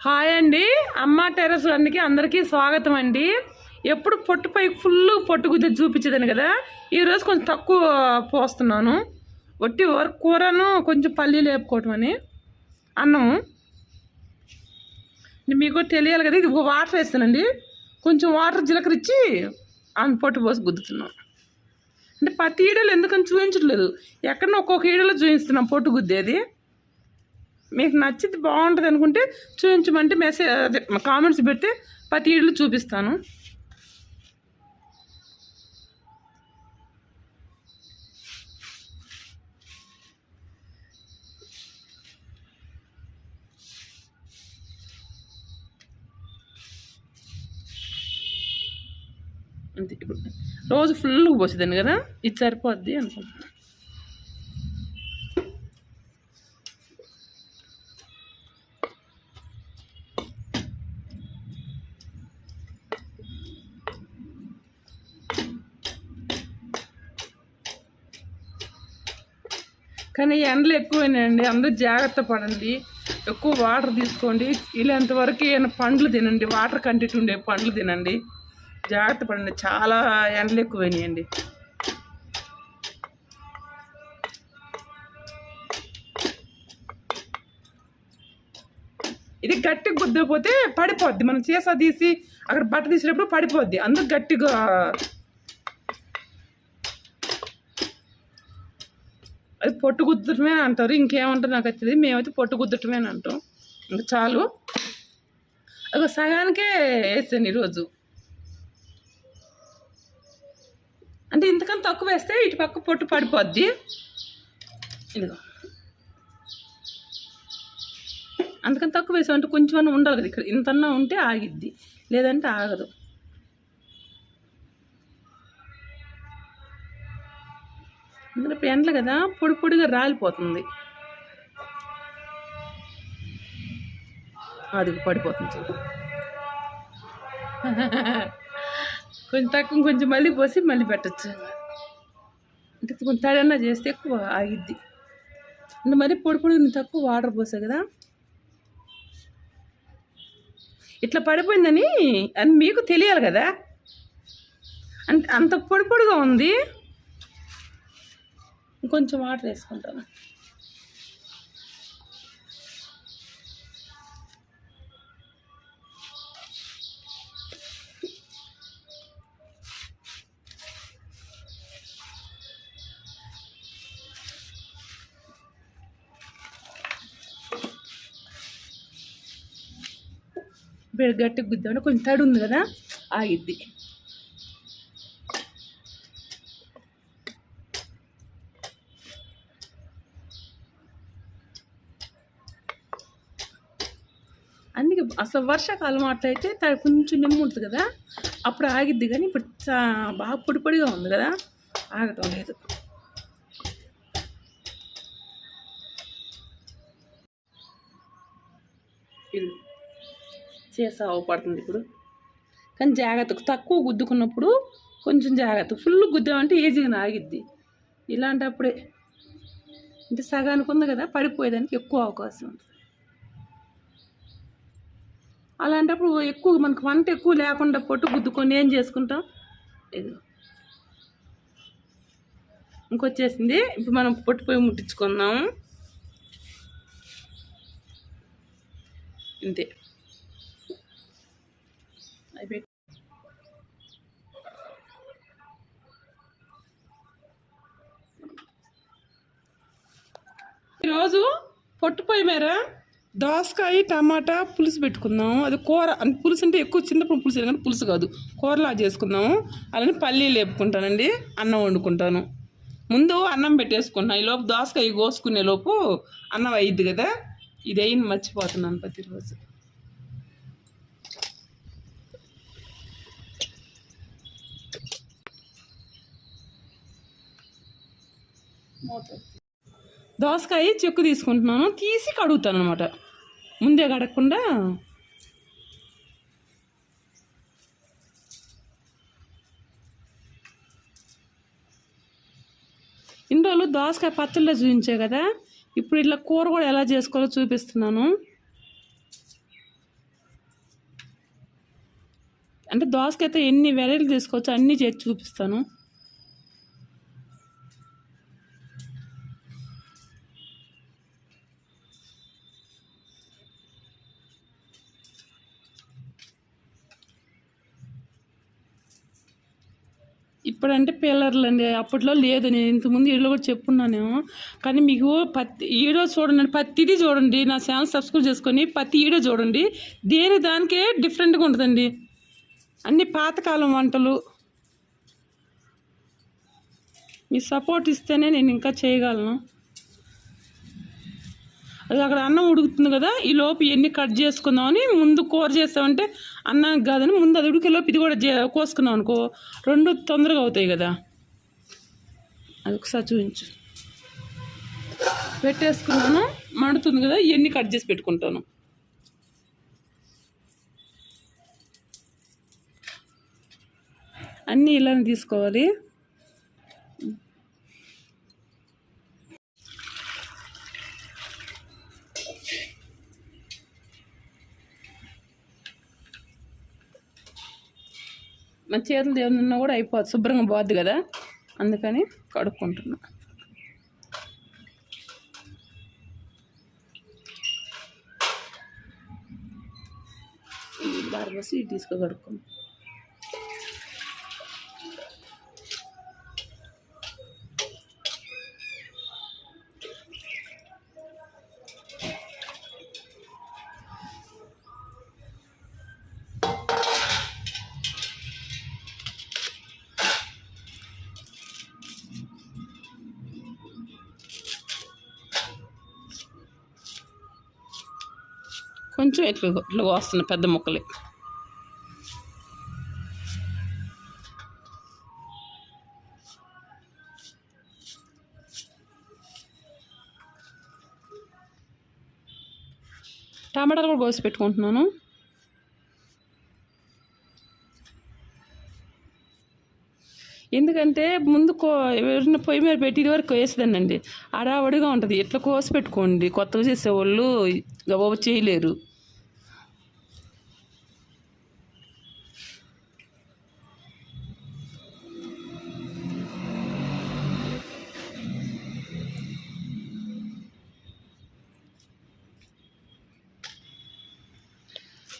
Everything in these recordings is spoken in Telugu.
హాయ్ అండి. అమ్మ టెర్రస్ గారికి అందరికీ స్వాగతం అండి. ఎప్పుడు పొట్టుపై ఫుల్ పొట్టు గుద్ద చూపించేదాను కదా? ఈరోజు కొంచెం తక్కువ పోస్తున్నాను. ఒట్టి వరకు కూరను కొంచెం పల్లీలు వేపుకోవటం అని. అన్నము మీకు తెలియాలి కదా ఇది వాటర్ వేస్తానండి. కొంచెం వాటర్ జీలకర్ర ఇచ్చి ఆమె పొట్టు పోసి గుద్దుతున్నాం. అంటే ప్రతి ఈడలు ఎందుకని చూపించట్లేదు ఎక్కడన్నా ఒక్కొక్క ఈడలో చూపిస్తున్నాం పొట్టు గుద్దేది. మీకు నచ్చితే బాగుంటుంది అనుకుంటే చూపించమంటే మెసేజ్ అదే కామెంట్స్ పెడితే ప్రతి ఇళ్ళు చూపిస్తాను. అంతే ఇప్పుడు రోజు ఫుల్గా పోసేదాన్ని కదా? ఇది సరిపోద్ది అనుకుంటున్నాను కానీ ఎండలు ఎక్కువైనాయండి. అందరూ జాగ్రత్త పడండి. ఎక్కువ వాటర్ తీసుకోండి. ఇలాంతవరకు ఏమైనా పండ్లు తినండి. వాటర్ కంటెంట్ ఉండే పండ్లు తినండి. జాగ్రత్త పడండి. చాలా ఎండలు ఎక్కువైనాయండి. ఇది గట్టిగా గుద్దకపోతే పడిపోద్ది. మనం సీసా తీసి అక్కడ బట్ట తీసేటప్పుడు పడిపోద్ది. అందుకు గట్టిగా పొట్టు గుద్దటమే అంటారు. ఇంకేమంటారు నాకు వచ్చింది మేమైతే పొట్టు గుద్దటమే అంటాం. ఇంకా చాలు. ఒక సగానికే వేసాను ఈరోజు. అంటే ఇంతకన్నా తక్కువ వేస్తే ఇటు పక్క పొట్టు పడిపోద్ది. ఇదిగో. అందుకని తక్కువ వేసాం అంటే కొంచెం అన్న ఉండాలి కదా ఇక్కడ. ఇంతన్నా ఉంటే ఆగిద్ది. లేదంటే ఆగదు. ఇందులో ఎండలు కదా పొడి పొడిగా రాలిపోతుంది. అది పడిపోతుంది చూడు. కొంచెం తక్కువ కొంచెం మళ్ళీ పోసి మళ్ళీ పెట్టచ్చు. అంటే కొంచెం తడన్నా చేస్తే ఎక్కువ ఆగిద్ది. అంటే మరీ పొడి పొడి తక్కువ వాటర్ పోసా కదా. ఇట్లా పడిపోయిందని అని మీకు తెలియాలి కదా. అంటే అంత పొడి పొడిగా ఉంది. ఇంకొంచెం వాటర్ వేసుకుంటాను. ఇప్పుడు గట్టిగా కొంచెం తడి ఉంది కదా ఆగిద్ది అందుకే అసలు వర్షాకాలం అట్లయితే కొంచెం నిమ్మ ఉంటుంది కదా అప్పుడు ఆగిద్ది కానీ ఇప్పుడు బాగా పొడి పొడిగా ఉంది కదా ఆగటం లేదు. ఇది చేసా పడుతుంది ఇప్పుడు. కానీ జాగ్రత్త తక్కువ గుద్దుకున్నప్పుడు కొంచెం జాగ్రత్త. ఫుల్ గుద్దామంటే ఈజీగా ఆగిద్ది. ఇలాంటప్పుడే. అంటే సగానికి ఉంది కదా పడిపోయేదానికి ఎక్కువ అవకాశం ఉంటుంది. అలాంటప్పుడు ఎక్కువ మనకు వంట ఎక్కువ లేకుండా పొట్టు గుద్దుకొని ఏం చేసుకుంటాం? ఇది ఇంకొచ్చేసింది. ఇప్పుడు మనం పొట్టు పొయ్యి ముట్టించుకుందాం. ఇంతే. అయిపోయి. ఈరోజు పొట్టుపోయి మేరా? దోసకాయ టమాటా పులుసు పెట్టుకుందాము అది కూర పులుసు అంటే ఎక్కువ చిన్నప్పుడు పులుసు కానీ పులుసు కాదు. కూరలా చేసుకుందాము. అలానే పల్లీలు వేపుకుంటానండి అన్నం వండుకుంటాను. ముందు అన్నం పెట్టేసుకుంటున్నాను ఈ లోపు దోసకాయ కోసుకునే లోపు అన్నం అయ్యిద్ది కదా. ఇది అయింది మర్చిపోతున్నాను ప్రతిరోజు. దోసకాయ చెక్కు తీసుకుంటున్నాను. తీసి కడుగుతాను అనమాట ముందే కడగకుండా ఇన్ని రోజులు దోసకాయ పచ్చళ్ళే చూపించే కదా. ఇప్పుడు ఇట్లా కూర కూడా ఎలా చేసుకోవాలో చూపిస్తున్నాను. అంటే దోసకాయతో ఎన్ని వెరైటీలు తీసుకోవచ్చు అన్నీ చేసి చూపిస్తాను. ఇప్పుడంటే పిల్లర్లు అండి అప్పట్లో లేదు. నేను ఇంతకుముందు ఈడలో కూడా చెప్పున్నాను కానీ మీకు ప్రతి ఈడో చూడండి ప్రతిదీ చూడండి. నా ఛానల్ సబ్స్క్రైబ్ చేసుకొని ప్రతి ఈడో చూడండి. దేని దానికే డిఫరెంట్గా ఉంటుందండి. అన్ని పాతకాలం వంటలు. మీ సపోర్ట్ ఇస్తేనే నేను ఇంకా చేయగలను. అది అక్కడ అన్నం ఉడుకుతుంది కదా ఈ లోపు ఇవన్నీ కట్ చేసుకుందామని ముందు కూర చేస్తామంటే అన్నం కాదని ముందు అది ఉడికే లోపు ఇది కూడా చే కోసుకున్నాం అనుకో రెండు తొందరగా అవుతాయి కదా. అది ఒకసారి చూపించు. పెట్టేసుకున్నాను మండుతుంది కదా ఇవన్నీ కట్ చేసి పెట్టుకుంటాను. అన్నీ ఇలానే తీసుకోవాలి. మన చేతులు ఏమన్నా కూడా అయిపోదు శుభ్రంగా పోద్ది కదా? అందుకని కడుక్కుంటున్నా. బారబోసి ఇటు తీసుకో కొంచెం ఇట్లా ఇట్లా వస్తున్నాయి పెద్ద ముక్కలు. టమాటాలు కూడా కోసి పెట్టుకుంటున్నాను. ఎందుకంటే ముందు కో ఎవరైనా పొయ్యి మీద పెట్టి ఇది వరకు వేసేదానండి అడావడిగా ఉంటుంది. ఎట్లా కోసి పెట్టుకోండి? కొత్తగా చేసేవాళ్ళు గబాబు చేయలేరు.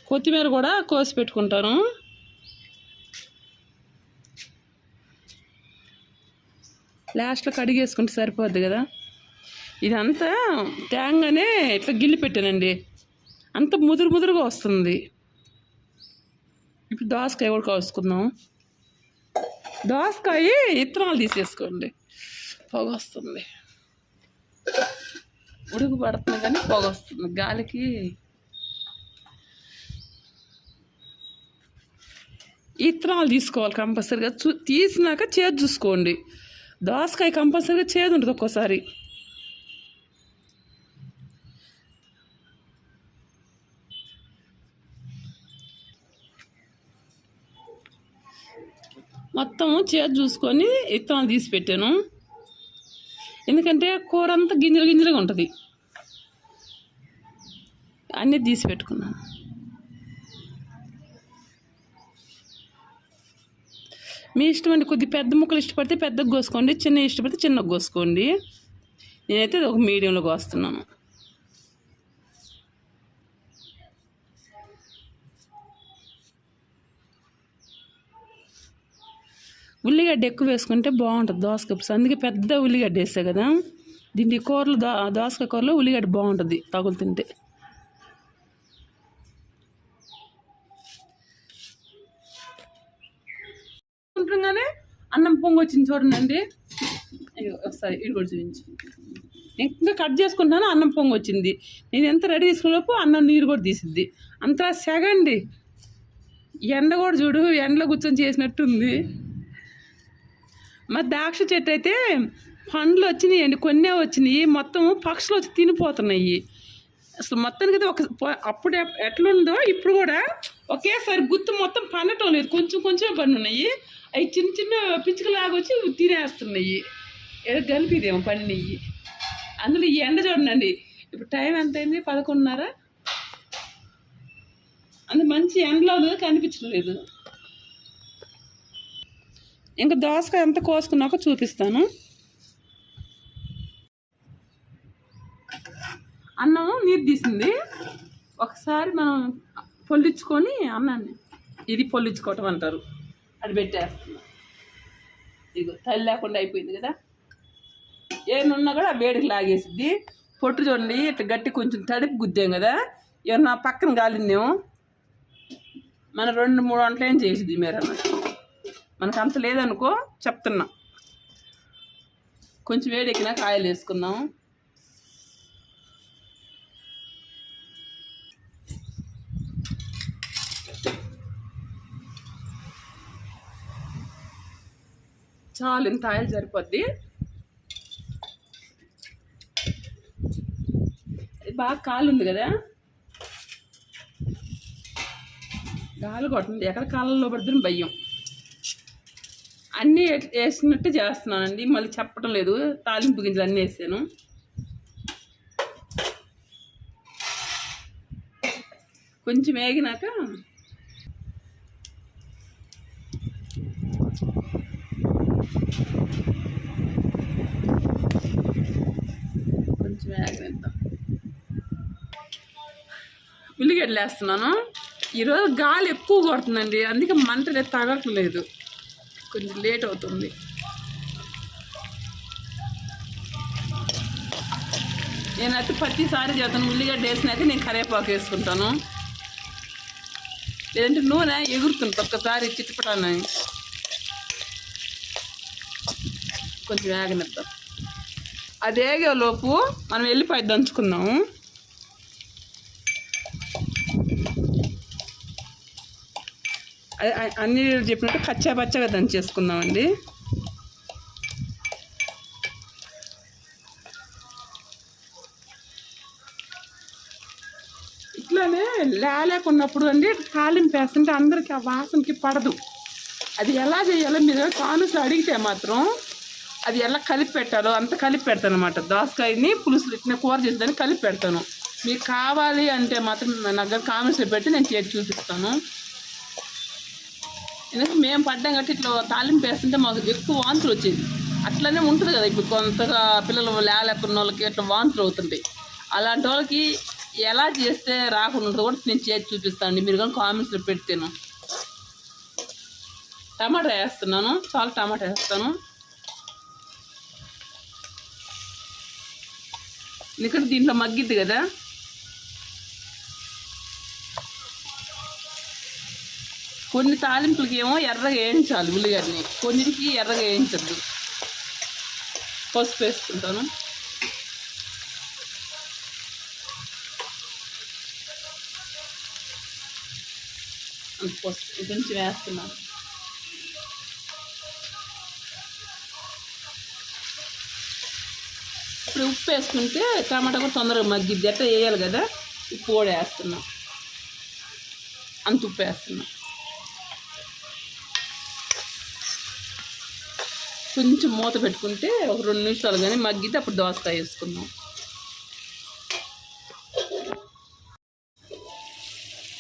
కొత్తిమీర కూడా కోసి పెట్టుకుంటాను. లాస్ట్లో కడిగేసుకుంటే సరిపోద్ది కదా. ఇదంతా తేంగానే ఇట్లా గిల్లి పెట్టానండి. అంత ముదురు ముదురుగా వస్తుంది. ఇప్పుడు దోసకాయ కూడా కోసుకుందాం. దోసకాయ ఇత్తనాలు తీసేసుకోండి. పొగ వస్తుంది. ఉడుకు పడుతుంది కానీ పొగ వస్తుంది. గాలికి ఇత్తనాలు తీసుకోవాలి కంపల్సరీగా. చూ తీసినాక చేదు చూసుకోండి. దోసకాయ కంపల్సరీగా చేదు ఉంటుంది ఒక్కోసారి. మొత్తం చేదు చూసుకొని ఇత్తనాలు తీసి పెట్టాను. ఎందుకంటే కూర అంతా గింజలు గింజలుగా ఉంటుంది. అన్నీ తీసి పెట్టుకున్నాను. మీ ఇష్టం అండి కొద్ది పెద్ద ముక్కలు ఇష్టపడితే పెద్దగా కోసుకోండి చిన్న ఇష్టపడితే చిన్నగా కోసుకోండి. నేనైతే ఒక మీడియంలో కోస్తున్నాను. ఉల్లిగడ్డ ఎక్కువ వేసుకుంటే బాగుంటుంది దోసకప్స్ అందుకే పెద్ద ఉల్లిగడ్డ వేసా కదా. దీనికి కూరలు దో దోసకాయ కూరలో ఉల్లిగడ్డ బాగుంటుంది తగులుతుంటే ఉంటుండగానే అన్నం పొంగు వచ్చింది చూడండి ఒకసారి ఇది కూడా చూపించి. ఇంకా కట్ చేసుకుంటున్నాను అన్నం పొంగు వచ్చింది. నేను ఎంత రెడీ చేసుకున్నప్పుడు అన్నం నీరు కూడా తీసిద్ది. అంతా సెగండి. ఎండ కూడా చూడు ఎండలో కూర్చొని చేసినట్టుంది. మరి ద్రాక్ష చెట్టు అయితే పండ్లు వచ్చినాయండి కొన్నే వచ్చినాయి. మొత్తం పక్షులు వచ్చి తినిపోతున్నాయి. అసలు మొత్తానికి అయితే ఒక అప్పుడు ఎట్లుందో ఇప్పుడు కూడా ఒకేసారి గుత్తు మొత్తం పండటం లేదు. కొంచెం కొంచెం పని ఉన్నాయి అవి చిన్న చిన్న పిచ్చుకలాగొచ్చి తినేస్తున్నాయి ఏదో కలిపిదేమో పండినవి అందులో ఈ ఎండ చూడండి. ఇప్పుడు టైం ఎంత అయింది పదకొండున్నర. అందు మంచి ఎండలో కనిపించలేదు ఇంకా దోసకాయ ఎంత కోసుకున్నాక చూపిస్తాను. అన్నం నీరు తీసింది. ఒకసారి మనం పొల్లించుకొని అన్నాన్ని. ఇది పొల్లించుకోవటం అంటారు. అది పెట్టేస్తున్నాం. ఇగో తల్లి లేకుండా అయిపోయింది కదా. ఏమన్నా కూడా వేడికి లాగేసిద్ది. పొట్టు చూడండి ఇట్లా గట్టి కొంచెం తడిపి గుద్దాం కదా. ఏమన్నా పక్కన గాలిందేమో. మన రెండు మూడు వంటలు ఏం చేసిద్ది మీరు మనకు అంత లేదనుకో చెప్తున్నా. కొంచెం వేడెక్కినా కాయలు వేసుకుందాం. చాలు ఇంత ఆయిల్ సరిపోద్ది. బాగా కాలు ఉంది కదా? గాలి కొట్టింది ఎక్కడ కాలంలో పడుతుంది భయం. అన్నీ వేసినట్టు చేస్తున్నానండి. మళ్ళీ చెప్పడం లేదు. తాలింపు గింజలు అన్నీ వేసాను. కొంచెం వేగినాక కొంచెం వేగనిద్దాం ఉల్లిగడ్డలు వేస్తున్నాను ఈరోజు గాలి ఎక్కువ కొడుతుందండి. అందుకే మంట తగలట్లేదు తగట్లేదు కొంచెం లేట్ అవుతుంది. నేనైతే ప్రతిసారి చేస్తాను. ఉల్లిగడ్డ వేసినైతే నేను కరేపాకు వేసుకుంటాను. లేదంటే నూనె ఎగురుతుంది ఒక్కసారి చిట్టుపటాను కొంచెం వేగనిద్దాం. అది వేగేలోపు మనం వెళ్ళిపోయి దంచుకుందాము. అన్ని చెప్పినట్టు కచ్చా పచ్చగా దంచేసుకుందామండి ఇట్లానే లేలేకున్నప్పుడు అండి తాలింపు వేస్తుంటే అందరికీ ఆ వాసనకి పడదు. అది ఎలా చేయాలో మీరు కానుసు అడిగితే మాత్రం అది ఎలా కలిపి పెట్టాలో అంత కలిపి పెడతాను అనమాట దోసకాయని పులుసులు ఇట్లా కూర చేసేదాన్ని కలిపి పెడతాను. మీకు కావాలి అంటే మాత్రం నా దగ్గర కామెంట్స్లో పెట్టి నేను చేసి చూపిస్తాను. ఎందుకంటే మేము పడ్డాం కాబట్టి ఇట్లా తాలింపు వేస్తుంటే మాకు ఎక్కువ వాంతులు వచ్చేది. అట్లనే ఉంటుంది కదా ఇప్పుడు కొంతగా పిల్లలు లేలేకున్న వాళ్ళకి ఇట్లా వాంతులు అవుతుంటాయి. అలాంటి వాళ్ళకి ఎలా చేస్తే రాకుండా కూడా నేను చేసి చూపిస్తాను మీరు కానీ కామెంట్స్లో పెడితేను టమాటా వేస్తున్నాను. చాలా టమాటా వేస్తాను. ఇక్కడ దీంట్లో మగ్గిద్ది కదా. కొన్ని తాలింపులకి ఏమో ఎర్రగా వేయించాలి ఉల్లిగడ్డని. కొన్నిటికి ఎర్రగా వేయించద్దు. పసుపు వేసుకుంటాను. అంత పసుపు కొంచెం వేస్తున్నాను. ఇప్పుడు ఉప్పు వేసుకుంటే టమాటా కూడా తొందరగా మగ్గిద్ది. అట్లా వేయాలి కదా? ఉప్పు కూడా వేస్తున్నాం. అంత ఉప్పు వేస్తున్నాం. కొంచెం మూత పెట్టుకుంటే ఒక రెండు నిమిషాలు కానీ మగ్గితే అప్పుడు దోసకాయ వేసుకుందాం.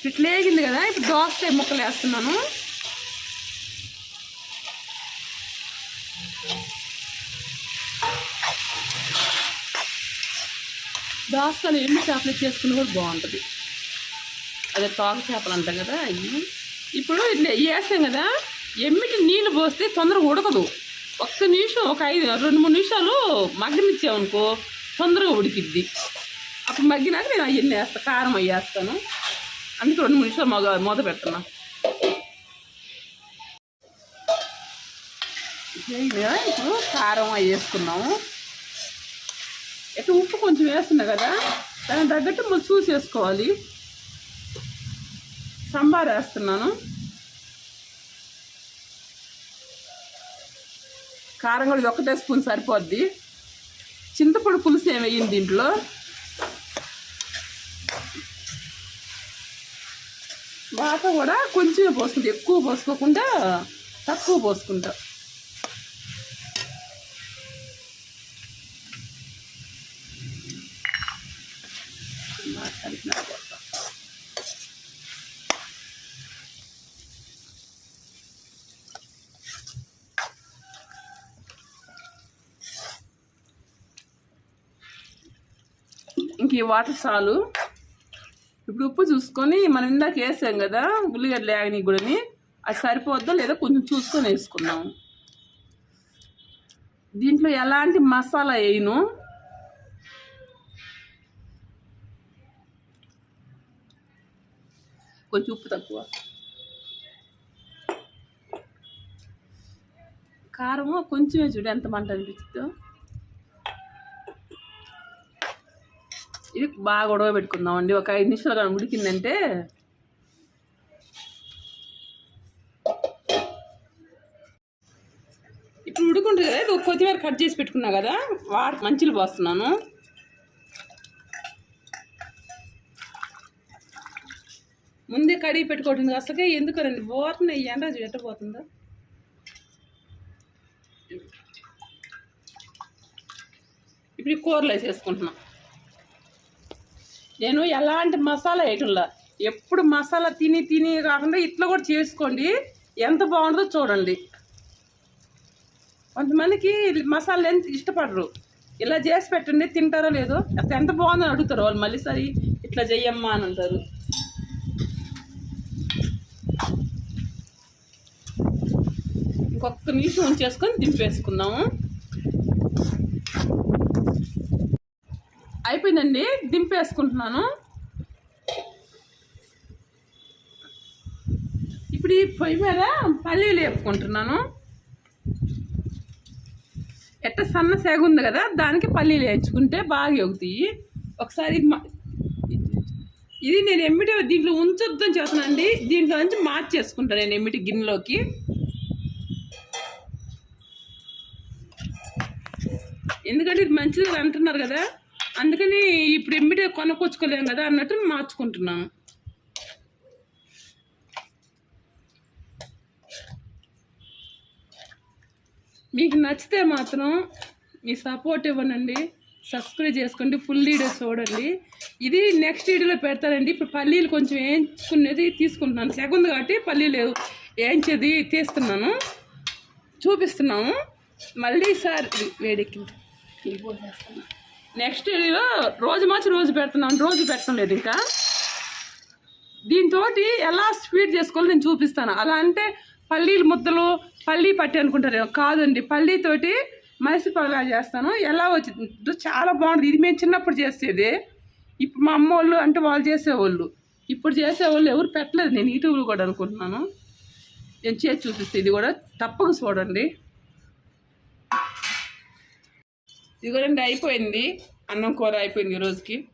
ఇట్లా వేగింది కదా ఇప్పుడు దోసకాయ ముక్కలు వేస్తున్నాను. దోసకాయలు ఎన్ని చేపలు చేసుకుని కూడా బాగుంటుంది. అదే తోక చేపలు అంటాం కదా అవి ఇప్పుడు ఇట్లా వేసాం కదా ఎమ్మిటి నీళ్ళు పోస్తే తొందరగా ఉడకదు. ఒక్క నిమిషం ఒక ఐదు రెండు మూడు నిమిషాలు మగ్గనిచ్చామనుకో తొందరగా ఉడికిద్ది. అప్పుడు మగ్గినాక నేను అవన్నీ వేస్తాను కారం అయ్యేస్తాను వేస్తాను. అందుకే రెండు మూడు నిమిషాలు మగ మూత పెడుతున్నా ఇప్పుడు కారం అవి వేసుకున్నాము. ఇట్లా ఉప్పు కొంచెం వేస్తున్నా కదా దానికి తగ్గట్టు మళ్ళీ చూసి వేసుకోవాలి. సాంబార్ వేస్తున్నాను. కారం కూడా ఒకటే స్పూన్ సరిపోద్ది. చింతపొడి పులుసు ఏమి వేయింది దీంట్లో? వాత కూడా కొంచెం పోసుకుంటా ఎక్కువ పోసుకోకుండా తక్కువ పోసుకుంటా. కలిపినా ఈ వాటర్ చాలు. ఇప్పుడు ఉప్పు చూసుకొని మనం ఇందాక వేసాం కదా ఉల్లిగడ్డ యాగని కూడాని అది సరిపోద్దో లేదో కొంచెం చూసుకొని వేసుకున్నాము దీంట్లో ఎలాంటి మసాలా వేయను? కొంచెం ఉప్పు తక్కువ. కారము కొంచెమే చూడు ఎంత మంట అనిపిస్తుందో. ఇది బాగా ఉడవ పెట్టుకుందామండి. ఒక ఐదు నిమిషాలు కానీ ఉడికిందంటే ఇప్పుడు ఉడుకుంటుంది కదా ఇది కొత్తిమీర కట్ చేసి పెట్టుకున్నా కదా వాటి మంచిలు పోస్తున్నాను. ముందే కడిగి పెట్టుకోవటం అసలుకే ఎందుకు రండి పోతున్నాయి ఎండ చూడు ఎట్ట పోతుందో. ఇప్పుడు కూరలు వేసేసుకుంటున్నాం. నేను ఎలాంటి మసాలా వేయటంలా ఎప్పుడు మసాలా తిని తిని కాకుండా ఇట్లా కూడా చేసుకోండి. ఎంత బాగుంటుందో చూడండి. కొంతమందికి మసాలా ఎంత ఇష్టపడరు. ఇలా చేసి పెట్టండి తింటారో లేదో? అసలు ఎంత బాగుందని అడుగుతారు వాళ్ళు మళ్ళీ సరి ఇట్లా చెయ్యమ్మా అని అంటారు. ఇంకొక నిమిషం ఉంచేసుకొని దింపేసుకుందాము. అయిపోయిందండి. దింపేసుకుంటున్నాను. ఇప్పుడు ఈ పొయ్యి మీద పల్లీలు వేపుకుంటున్నాను. ఎట్ట సన్న సేగ ఉంది కదా దానికి పల్లీలు వేయించుకుంటే బాగా ఎగుతాయి. ఒకసారి ఇది నేను ఎమ్మిటి దీంట్లో ఉంచొద్దని చేస్తానండి దీంట్లో నుంచి మార్చేసుకుంటాను నేను ఎమ్మిటి గిన్నెలోకి. ఎందుకంటే ఇది మంచిది అంటున్నారు కదా. అందుకని ఇప్పుడు ఎమ్మిటి కొనుక్కొచ్చుకోలేము కదా అన్నట్టు మార్చుకుంటున్నాను మీకు నచ్చితే మాత్రం మీ సపోర్ట్ ఇవ్వనండి. సబ్స్క్రైబ్ చేసుకోండి. ఫుల్ వీడియో చూడండి. ఇది నెక్స్ట్ వీడియోలో పెడతానండి. ఇప్పుడు పల్లీలు కొంచెం వేయించుకునేది తీసుకుంటున్నాను. సెకండ్ కాబట్టి పల్లీలు వేయించేది తీస్తున్నాను. చూపిస్తున్నాము. మళ్ళీ సార్ వేడెక్కింది నెక్స్ట్ రోజు మార్చి రోజు పెడుతున్నాను రోజు పెట్టడం లేదు ఇంకా. దీంతో ఎలా స్వీట్ చేసుకోవాలో నేను చూపిస్తాను. అలా అంటే పల్లీలు ముద్దలు పల్లీ పట్టి అనుకుంటారు కాదండి పల్లీతోటి మైసూర్ పగలా చేస్తాను. ఎలా వచ్చింది చాలా బాగుంటుంది ఇది మేము చిన్నప్పుడు చేసేది. ఇప్పుడు మా అమ్మ వాళ్ళు అంటే వాళ్ళు చేసేవాళ్ళు. ఇప్పుడు చేసేవాళ్ళు ఎవరు పెట్టలేదు. నేను యూట్యూబ్లో కూడా అనుకుంటున్నాను. నేను చేసి చూపిస్తే ఇది కూడా తప్పక చూడండి. ఇది రెండు అయిపోయింది. అన్నం కూర అయిపోయింది ఈరోజుకి రోజుకి.